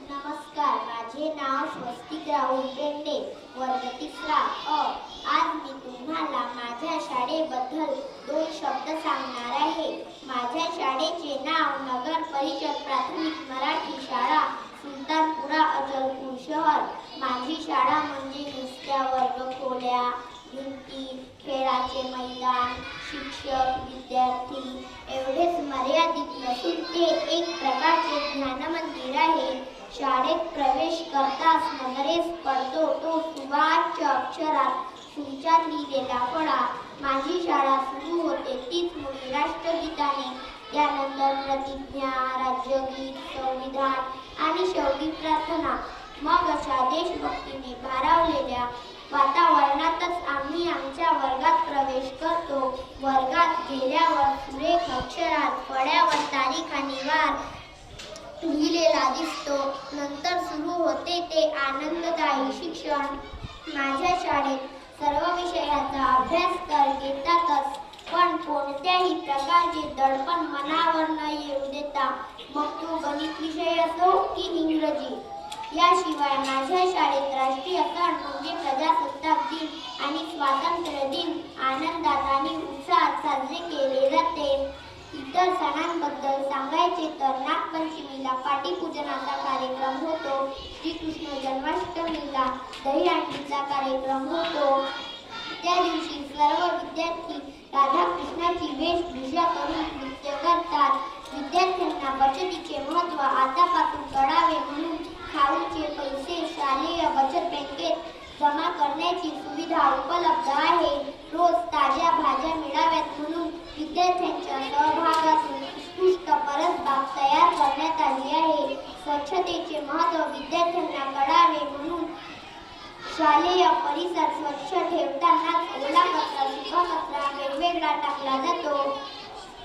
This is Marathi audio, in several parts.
नमस्कार माझे नाव स्वस्तिक राहुल बेंडे वर्ग तिसरा अ. आज मी तुम्हाला माझ्या शाळेबद्दल दोन शब्द सांगणार आहे. माझ्या शाळेचे नाव नगर परिषद प्राथमिक मराठी शाळा सुलतानपुरा अचलपूर शहर. माझी शाळा म्हणजे नुसत्या वर्ग खोल्या भिंती खेळाचे मैदान शिक्षक विद्यार्थी एवढेच मर्यादित नसून ते एक प्रकारचे ज्ञान मंदिर आहे. शाळेत प्रवेश करताच नजरेस पडतो तो सुवाच्य अक्षरात सुविचार लिहिलेला फळा. माझी शाळा सुरू होते तीच मुली राष्ट्रगीताने. त्यानंतर प्रतिज्ञा राज्यगीत संविधान आणि शेवटी प्रार्थना. मग अशा देशभक्तीने भारावलेल्या वातावरणातच आम्ही आमच्या वर्गात प्रवेश करतो वर्गात गेल्यावर सुरेख अक्षरात फळ्यावर तारीख आणि वार लिहिलेला दिसतो. नंतर सुरू होते ते आनंददायी शिक्षण. माझ्या शाळेत सर्व विषयाचा अभ्यास तर घेतातच पण कोणत्याही प्रकारचे दडपण मनावर न येऊ देता मग तो गणित विषय असो की इंग्रजी. याशिवाय माझ्या शाळेत राष्ट्रीय सण म्हणजे प्रजासत्ताक दिन आणि स्वातंत्र्य दिन आनंदात साजरे केले जाते. इतर सणांबद्दल सांगायचे तर नागपंचमीला पाटीपूजनाचा कार्यक्रम होतो. श्रीकृष्ण जन्माष्टमीला दहीहंडीचा कार्यक्रम होतो. त्या दिवशी सर्व विद्यार्थी राधाकृष्णाची वेशभूषा करून नृत्य करतात. विद्यार्थ्यांना बचतीचे महत्त्व आतापासून कळावे म्हणून खाऊचे पैसे शालेय बचत बँकेत जमा करण्याची सुविधा उपलब्ध आहे. रोज ताज्या भाज्या मिळा स्वच्छतेचे महत्त्व विद्यार्थ्यांना कळावे म्हणून शालेय परिसर स्वच्छ ठेवताना ओला कचरा सुका कचरा वेगवेगळा टाकला जातो.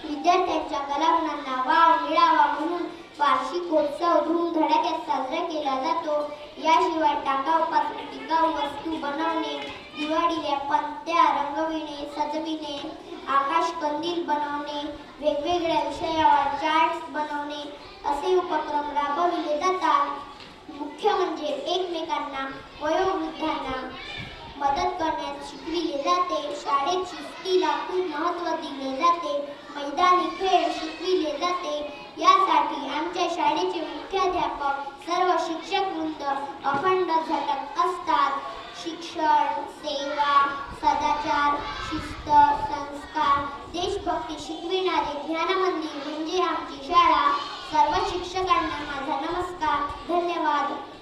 विद्यार्थ्यांच्या कलागुणांना वाव मिळावा म्हणून वार्षिकोत्सव धूमधडाक्यात साजरा केला जातो. याशिवाय टाकाऊपासून टिकाऊ वस्तू बनवणे दिवाळीला पत्त्या रंगविणे सजविणे आकाश कंदील बनवणे वेगवेगळ्या विषयावर चार्ट्स बनवणे असे उपक्रम राबविले जातात. मुख्य म्हणजे एकमेकांना वयोवृद्धांना मदत करण्यास शिकविले जाते. शाळेत शिस्तीला खूप महत्त्व दिले जाते. मैदानी खेळ शिकविले जाते. यासाठी आमच्या शाळेचे मुख्याध्यापक सर्व शिक्षक सर्व शिक्षकांना माझा नमस्कार धन्यवाद.